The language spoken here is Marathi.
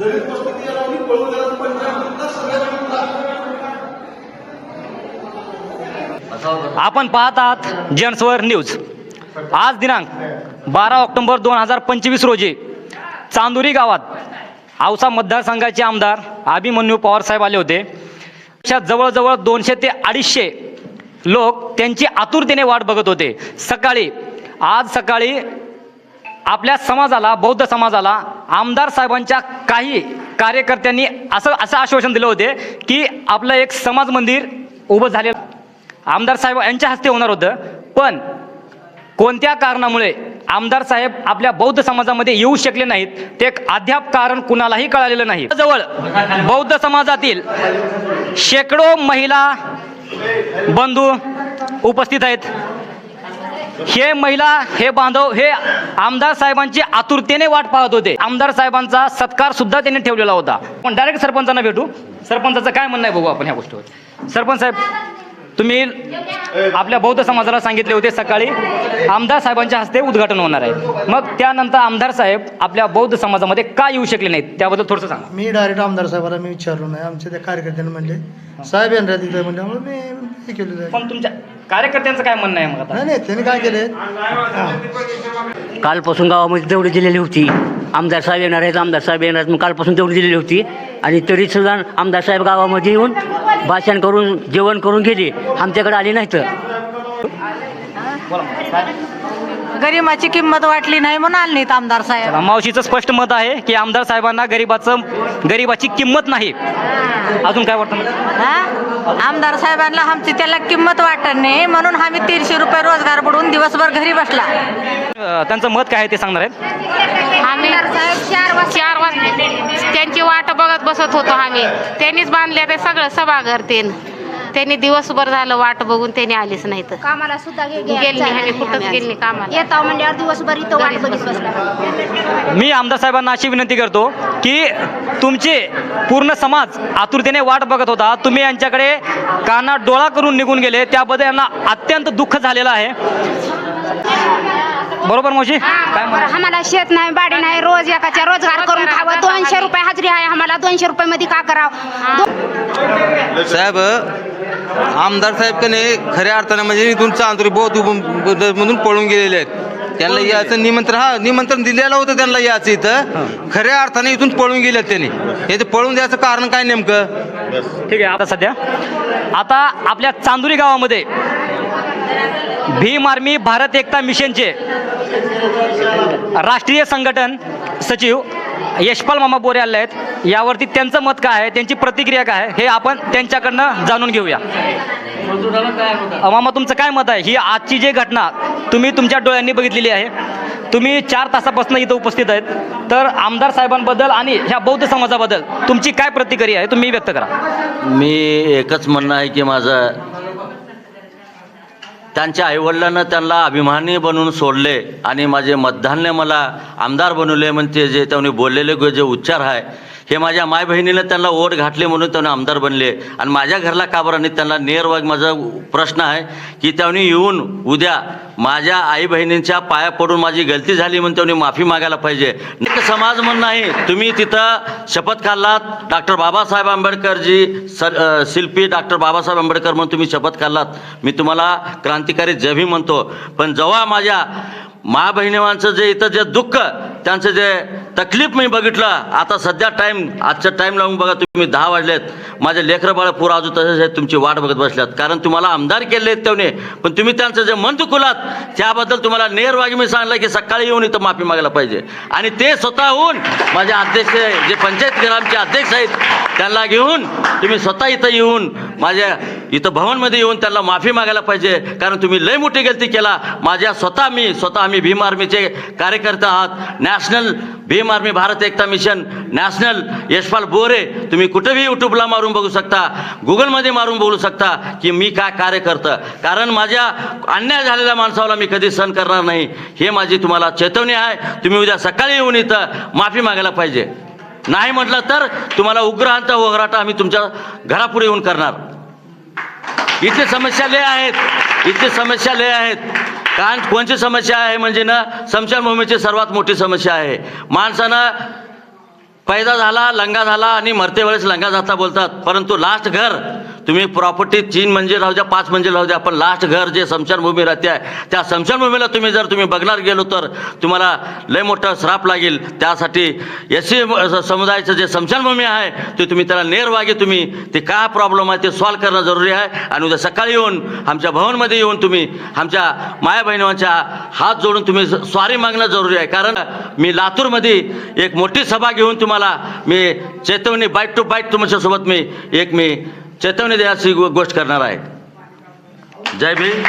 पळून आपण पाहत आहात जनस्वर न्यूज आज दिनांक बारा ऑक्टोबर दोन हजार पंचवीस रोजी चांदुरी गावात औसा मतदारसंघाचे आमदार अभिमन्यू पवारसाहेब आले होते. अशा जवळजवळ दोनशे ते अडीचशे लोक त्यांची आतुरतेने वाट बघत होते. सकाळी आज सकाळी आपल्या समाजाला बौद्ध समाजाला आमदार साहेबांच्या काही कार्यकर्त्यांनी असं असं आश्वासन दिलं होते की आपलं एक समाज मंदिर उभं झालेलं आमदार साहेब यांच्या हस्ते होणार होतं. पण कोणत्या कारणामुळे आमदार साहेब आपल्या बौद्ध समाजामध्ये येऊ शकले नाहीत? ते एक अद्याप कारण कुणालाही कळालेलं नाही. जवळ बौद्ध समाजातील शेकडो महिला बंधू उपस्थित आहेत. हे महिला हे बांधव हे आमदार साहेबांची आतुरतेने वाट पाहत होते. आमदार साहेबांचा सत्कार सुद्धा त्यांनी ठेवलेला होता. पण डायरेक्ट सरपंचांना भेटू. सरपंचाचं काय म्हणणं आहे बघू आपण ह्या गोष्टीवर. सरपंच साहेब तुम्ही आपल्या बौद्ध समाजाला सांगितले होते सकाळी आमदार साहेबांच्या हस्ते उद्घाटन होणार आहे. मग त्यानंतर आमदार साहेब आपल्या बौद्ध समाजामध्ये का येऊ शकले नाहीत? त्याबद्दल थोडंसं सांगा. मी डायरेक्ट आमदार साहेबाला मी विचारलो नाही. आमच्या त्या कार्यकर्त्यांनी म्हणले साहेब येणार तिथे म्हणल्यामुळे मी हे केलेलं पण तुमच्या कार्यकर्त्यांचं काय म्हणणं आहे मग आता? नाही नाही त्यांनी काय केले कालपासून गावामध्ये तेवढी दिलेली होती. आमदार साहेब येणार आहेत आमदार साहेब येणार आहेत. मग कालपासून तेवढी दिलेली होती. आणि तरी सुद्धा आमदार साहेब गावामध्ये येऊन भाषण करून जेवण करून गेले. आमच्याकडे आले नाहीत. गरिबाची किंमत वाटली नाही म्हणून आले नाहीत आमदार साहेब. मावशीचं स्पष्ट मत आहे की आमदार साहेबांना गरीबाचं गरीबाची किंमत नाही. अजून काय वाटतं? हा? आमदार साहेबांना आमची त्याला किंमत वाटत नाही म्हणून आम्ही तीनशे रुपये रोजगार बुडून दिवसभर घरी बसला. त्यांचं मत काय आहे ते सांगणार आहेत? आम्ही चार वाजता त्यांची वाट बघत बसत होतो आम्ही. त्यांनीच बांधले ते सगळं सभाघर तेन. त्यांनी दिवसभर झालं वाट बघून त्यांनी आलीच नाही तर. कामाला सुद्धा गे- गे- गेली नाही आम्ही कुठंच गेली नाही कामाला. येताव म्हणजे दिवसभर इथं वाट बघत बसला. मी आमदार साहेबांना अशी विनंती करतो की तुमचे पूर्ण समाज आतुरतेने वाट बघत होता. तुम्ही यांच्याकडे काना डोळा करून निघून गेले. त्याबद्दल यांना अत्यंत दुःख झालेलं आहे. बरोबर मावशी? काय म्हणा? आम्हाला शेत नाही बाडी नाही रोज एकाच्या रोजगार करून खावं. दोनशे रुपये हजरी आहे आम्हाला. दोनशे रुपये मध्ये का करावं? साहेब आमदार साहेब कने खऱ्या अर्थाने म्हणजे इथून चांदुरी बहुत मधून पळून गेलेले आहेत. त्यांना याचं निमंत्रण हा निमंत्रण दिलेलं होतं त्यांना याचं इथं. खऱ्या अर्थाने इथून पळून गेलेत त्यांनी. हे ते पळून द्यायचं कारण काय नेमकं? ठीक आहे आता सध्या. आता आपल्या चांदुरी गावामध्ये भीम आर्मी भारत एकता मिशनचे राष्ट्रीय संघटन सचिव यशपाल मामा बोरे आले आहेत. यावरती त्यांचं मत काय आहे? त्यांची प्रतिक्रिया काय आहे? हे आपण त्यांच्याकडनं जाणून घेऊया. अ, मामा तुमचं काय मत आहे? ही आजची जी घटना तुम्ही तुमच्या डोळ्यांनी बघितलेली आहे. तुम्ही चार तासापासून इथं उपस्थित आहेत. तर आमदार साहेबांबद्दल आणि ह्या बौद्ध समाजाबद्दल तुमची काय प्रतिक्रिया आहे? तुम्ही व्यक्त करा. मी एकच म्हणणं आहे की माझं त्यांच्या आईवडिलांना त्यांना अभिमानी बनवून सोडले आणि माझे मतदानने मला आमदार बनवले म्हणते जे त्यांनी बोललेले जे उच्चार आहे हे माझ्या माय बहिणीनं त्यांना ओढ घातले म्हणून त्यांना आमदार बनले. आणि माझ्या घरला का बरं नाही? त्यांना नेरवाग माझा प्रश्न आहे की त्यांनी येऊन उद्या माझ्या आई बहिणींच्या पाया पडून माझी गलती झाली म्हणून त्यांनी माफी मागायला पाहिजे. समाज म्हणून नाही तुम्ही तिथं शपथ खाल्लात डॉक्टर बाबासाहेब आंबेडकरजी सर शिल्पी डॉक्टर बाबासाहेब आंबेडकर म्हणून तुम्ही शपथ खाल्लात. मी तुम्हाला क्रांतिकारी जभी म्हणतो. पण जेव्हा माझ्या मा बहिणीवांचं जे इथं जे दुःख त्यांचं जे तकलीफ मी बघितलं आता सध्या टाईम आजच्या टाईम लावून बघा तुम्ही दहा वाजलेत. माझे लेकरं बाळ पुरं अजून तसेच आहेत तुमची वाट बघत बसल्यात. कारण तुम्हाला आमदार केले आहेत तेवढे. पण तुम्ही त्यांचं जे मन दुखुलात त्याबद्दल तुम्हाला नेरवागी मी सांगलं की सकाळी येऊन इथं माफी मागायला पाहिजे. आणि ते स्वतःहून माझे अध्यक्ष जे पंचायत ग्रामचे अध्यक्ष आहेत त्यांना घेऊन तुम्ही स्वतः इथं येऊन माझ्या इथं भवनमध्ये येऊन त्यांना माफी मागायला पाहिजे. कारण तुम्ही लय मोठी गलती केला. माझ्या स्वतः मी स्वतः आम्ही भीम आर्मीचे कार्यकर्ते आहात. National Bhim army Bharat Ekta mission national Yashpal Bore तुम्ही कुठेही यूट्यूबला मारून बघू शकता गुगलमध्ये मारून बोलू शकता की मी काय कार्य करतं कारण माझ्या अन्याय झालेल्या माणसाला मी कधी सहन करणार नाही हे माझी तुम्हाला चेतवणी आहे तुम्ही उद्या सकाळी येऊन इथं माफी मागायला पाहिजे नाही म्हटलं तर तुम्हाला उग्रहांचा वगराटा आम्ही तुमच्या घरापुढे येऊन करणार इथे समस्या लय आहेत इथे समस्या लय आहेत कारण कोणची समस्या आहे म्हणजे ना स्मशानभूमीची सर्वात मोठी समस्या आहे. माणसानं पैदा झाला लंगा झाला आणि मरते वेळेस लंगा जाता बोलतात. परंतु लास्ट घर तुम्ही प्रॉपर्टी तीन मंजिल राहू द्या पाच मंजिल राहू द्या पण लास्ट घर जे स्मशानभूमी राहते आहे त्या स्मशानभूमीला तुम्ही जर तुम्ही बघणार गेलो तर तुम्हाला लय मोठा श्राप लागेल. त्यासाठी एस सी समुदायाचं जे स्मशानभूमी आहे ते तुम्ही त्याला नेरवागे तुम्ही. ते काय प्रॉब्लेम आहे ते सॉल्व करणं जरुरी आहे. आणि उद्या सकाळी येऊन आमच्या भवनमध्ये येऊन तुम्ही आमच्या माया बहिणींच्या हात जोडून तुम्ही स्वारी मागणं जरुरी आहे. कारण मी लातूरमध्ये एक मोठी सभा घेऊन तुम्हाला मी चेतवणी बाईट टू बाईट तुमच्यासोबत मी एक मी चेतवणी द्यायची गो- गोष्ट करणार आहे जय भीम.